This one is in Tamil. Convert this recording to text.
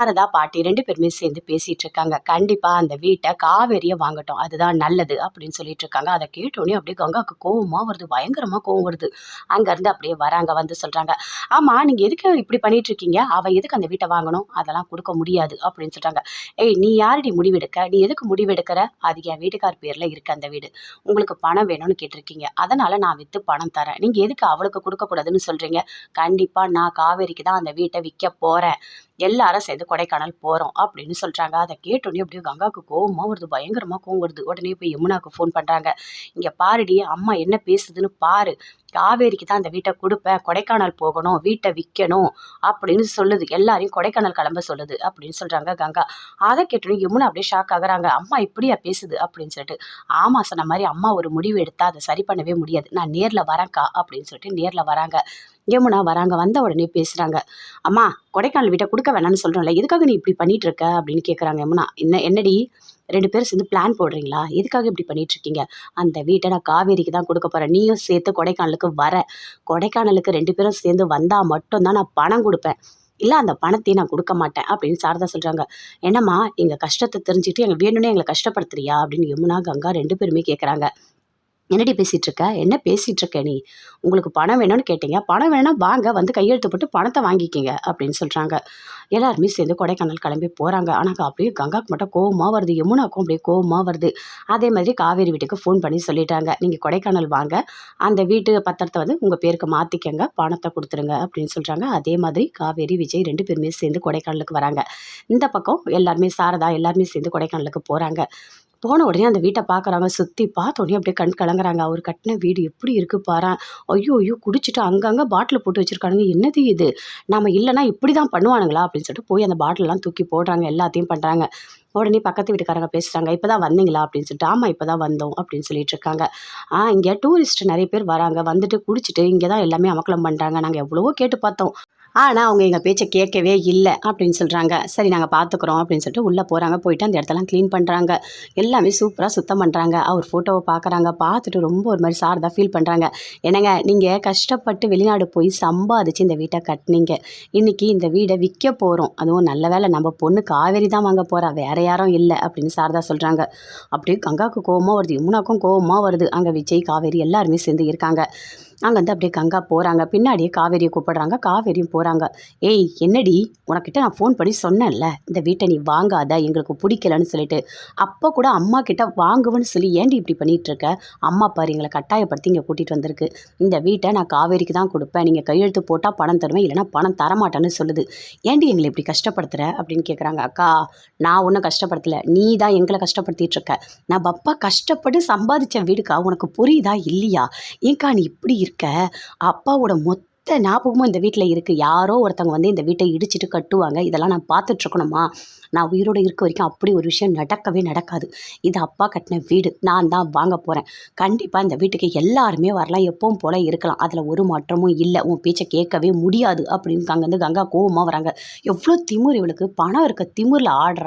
சாரதா பாட்டி ரெண்டு பேருமே சேர்ந்து பேசிட்டு இருக்காங்க கண்டிப்பா அந்த வீட்டை காவேரியை வாங்கட்டும். அதுதான் நல்லது அப்படின்னு சொல்லிட்டு இருக்காங்க அதை கேட்டோடனே அப்படியே கங்காவுக்கு கோவமா வருது. பயங்கரமா கோவம் வருது. அங்க இருந்து அப்படியே வராங்க வந்து சொல்றாங்க. ஆமா நீங்க எதுக்கு இப்படி பண்ணிட்டு இருக்கீங்க அவ எதுக்கு அந்த வீட்டை வாங்கணும்? அதெல்லாம் கொடுக்க முடியாது அப்படின்னு சொல்றாங்க. ஏய் நீ யாரடி முடிவெடுக்க? நீ எதுக்கு முடிவெடுக்கிற? அது என் வீட்டுக்கார் பேர்ல இருக்கு அந்த வீடு. உங்களுக்கு பணம் வேணும்னு கேட்டிருக்கீங்க. அதனால நான் வித்து பணம் தரேன். நீங்க எதுக்கு அவளுக்கு கொடுக்க கூடாதுன்னு சொல்றீங்க? கண்டிப்பா நான் காவேரிக்கு தான் அந்த வீட்டை விற்க போறேன். எல்லாரும் சேர்ந்து கொடைக்கானல் போகிறோம் அப்படின்னு சொல்கிறாங்க அதை கேட்டோடனே அப்படியே கங்காவுக்கு கோவமாக வருது பயங்கரமாக கோவம் வருது. உடனே போய் யமுனாவுக்கு ஃபோன் பண்ணுறாங்க இங்கே பாருடி அம்மா என்ன பேசுதுன்னு பாரு. காவேரிக்கு தான் அந்த வீட்டை கொடுப்பேன். கொடைக்கானல் போகணும் வீட்டை விற்கணும் அப்படின்னு சொல்லுது. எல்லாரையும் கொடைக்கானல் கிளம்ப சொல்லுது அப்படின்னு சொல்கிறாங்க கங்கா. அதை கேட்டோன்னே யமுனா அப்படியே ஷாக் ஆகுறாங்க. அம்மா இப்படியா பேசுது அப்படின்னு சொல்லிட்டு ஆமா சொன்ன மாதிரி அம்மா ஒரு முடிவு எடுத்தால் அதை சரி பண்ணவே முடியாது. நான் நேரில் வரேன்க்கா அப்படின்னு சொல்லிட்டு நேரில் வராங்க. யமுனா வராங்க வந்த உடனே பேசுகிறாங்க அம்மா கொடைக்கானல் வீட்டை கொடுக்க வேணாம்னு சொல்கிறோம்ல எதுக்காக நீ இப்படி பண்ணிட்டு இருக்க அப்படின்னு கேட்குறாங்க யமுனா. என்ன என்னடி ரெண்டு பேரும் சேர்ந்து பிளான் போடுறீங்களா? எதுக்காக இப்படி பண்ணிட்டு இருக்கீங்க அந்த வீட்டை நான் காவேரிக்கு தான் கொடுக்க போகிறேன் நீயும் சேர்த்து கொடைக்கானலுக்கு வர. கொடைக்கானலுக்கு ரெண்டு பேரும் சேர்ந்து வந்தால் மட்டும்தான் நான் பணம் கொடுப்பேன். இல்லை அந்த பணத்தையும் நான் கொடுக்க மாட்டேன் அப்படின்னு சாரதா சொல்கிறாங்க என்னம்மா எங்கள் கஷ்டத்தை தெரிஞ்சுட்டு எங்கள் வேணும்னே எங்களை கஷ்டப்படுத்துறியா? அப்படின்னு யமுனா கங்கா ரெண்டு பேருமே கேட்குறாங்க என்னடி பேசிகிட்டு இருக்க என்ன பேசிகிட்டு இருக்க நீ? உங்களுக்கு பணம் வேணும்னு கேட்டீங்க. பணம் வேணும்னா வாங்க வந்து கையெழுத்து போட்டு பணத்தை வாங்கிக்கிங்க அப்படின்னு சொல்கிறாங்க எல்லாருமே சேர்ந்து கொடைக்கானல் கிளம்பி போகிறாங்க ஆனால் அப்படியே கங்காக்கு மட்டும் கோவமாக வருது. யமுனாக்கும் அப்படியே கோவமாக வருது. அதே மாதிரி காவேரி வீட்டுக்கு ஃபோன் பண்ணி சொல்லிட்டாங்க. நீங்கள் கொடைக்கானல் வாங்க. அந்த வீட்டு பத்திரத்தை வந்து உங்கள் பேருக்கு மாற்றிக்கங்க பணத்தை கொடுத்துருங்க அப்படின்னு சொல்கிறாங்க அதே மாதிரி காவேரி விஜய் ரெண்டு பேருமே சேர்ந்து கொடைக்கானலுக்கு வராங்க. இந்த பக்கம் எல்லாருமே சாரதா எல்லாருமே சேர்ந்து கொடைக்கானலுக்கு போகிறாங்க போன உடனே அந்த வீட்டை பார்க்குறாங்க சுற்றி பார்த்தோடனே அப்படியே கண் கலங்குறாங்க. அவர் கட்டின வீடு எப்படி இருக்குது பாரு? ஐயோ ஐயோ குடிச்சிட்டு அங்கங்கே பாட்டில் போட்டு வச்சுருக்கானுங்க. என்னது இது? நம்ம இல்லைனா இப்படி தான் பண்ணுவானுங்களா? அப்படின்னு சொல்லிட்டு போய் அந்த பாட்டிலெலாம் தூக்கி போடுறாங்க. எல்லாத்தையும் பண்ணுறாங்க உடனே பக்கத்து வீட்டுக்காரங்க பேசுகிறாங்க இப்போ தான் வந்தீங்களா? அப்படின்னு சொல்லிட்டு ஆமாம் இப்போ தான் வந்தோம். அப்படின்னு சொல்லிட்டு இருக்காங்க. ஆ இங்கே டூரிஸ்ட் நிறைய பேர் வராங்க. வந்துட்டு குடிச்சிட்டு இங்கே தான் எல்லாமே அமக்கலம் பண்ணுறாங்க நாங்கள் எவ்வளவோ கேட்டு பார்த்தோம். ஆனால் அவங்க எங்கள் பேச்சை கேட்கவே இல்லை அப்படின்னு சொல்கிறாங்க சரி நாங்கள் பார்த்துக்குறோம் அப்படின்னு சொல்லிட்டு உள்ளே போகிறாங்க போயிட்டு அந்த இடத்தெல்லாம் க்ளீன் பண்ணுறாங்க எல்லாமே சூப்பராக சுத்தம் பண்ணுறாங்க அவர் ஃபோட்டோவை பார்க்குறாங்க பார்த்துட்டு ரொம்ப ஒரு மாதிரி சாரதாக ஃபீல் பண்ணுறாங்க என்னங்க நீங்கள் கஷ்டப்பட்டு வெளிநாடு போய் சம்பாதிச்சு இந்த வீட்டை கட்டினீங்க. இன்றைக்கி இந்த வீடை விற்க போகிறோம் அதுவும் நல்ல வேலை நம்ம பொண்ணு காவேரி தான் வாங்க போகிறா வேறு யாரும் இல்லை அப்படின்னு சாரதா சொல்கிறாங்க அப்படியே கங்காவுக்கு கோபமாக வருது. யமுனாக்கும் கோபமாக வருது. அங்கே விஜய் காவேரி எல்லாருமே சேர்ந்து இருக்காங்க. அங்கே வந்து அப்படியே கங்கா போகிறாங்க பின்னாடியே காவேரியை கூப்பிடுறாங்க. காவேரியும் போகிறாங்க ஏய் என்னடி? உனக்கிட்ட நான் ஃபோன் பண்ணி சொன்னேன்ல. இந்த வீட்டை நீ வாங்காத. எங்களுக்கு பிடிக்கலன்னு சொல்லிட்டு. அப்போ கூட அம்மா கிட்ட வாங்குவேன்னு சொல்லி ஏன்டி இப்படி பண்ணிகிட்ருக்க அம்மா பாரு எங்களை கட்டாயப்படுத்தி இங்கே கூட்டிகிட்டு வந்திருக்கு. இந்த வீட்டை நான் காவேரிக்கு தான் கொடுப்பேன். நீங்கள் கையெழுத்து போட்டால் பணம் தருவேன் இல்லைனா பணம் தரமாட்டேன்னு சொல்லுது. ஏன்டி எங்களை இப்படி கஷ்டப்படுத்துகிற அப்படின்னு கேட்குறாங்க அக்கா நான் ஒன்றும் கஷ்டப்படுத்தலை. நீ தான் எங்களை கஷ்டப்படுத்திட்டு இருக்க. நான் பப்பா கஷ்டப்பட்டு சம்பாதிச்ச வீடுக்கா? உனக்கு புரியுதா? இல்லையா? ஏன்க்கா நீ இப்படி இருக்க அப்பாவோட மொத்த ஞாபகமும் இந்த வீட்டில் இருக்குது யாரோ ஒருத்தவங்க வந்து இந்த வீட்டை இடிச்சிட்டு கட்டுவாங்க. இதெல்லாம் நான் பார்த்துட்ருக்கணுமா? நான் உயிரோடு இருக்க வரைக்கும் அப்படி ஒரு விஷயம் நடக்கவே நடக்காது. இது அப்பா கட்டின வீடு. நான் தான் வாங்க போகிறேன் கண்டிப்பாக இந்த வீட்டுக்கு எல்லாருமே வரலாம். எப்பவும் போல் இருக்கலாம். அதில் ஒரு மாற்றமும் இல்லை. உன் பேச்சை கேட்கவே முடியாது. அப்படின்னு அங்கேருந்து கங்கா கோவமாக வராங்க. எவ்வளோ திமிர் இவளுக்கு. பணம் இருக்க திமிரில் ஆடுறான்.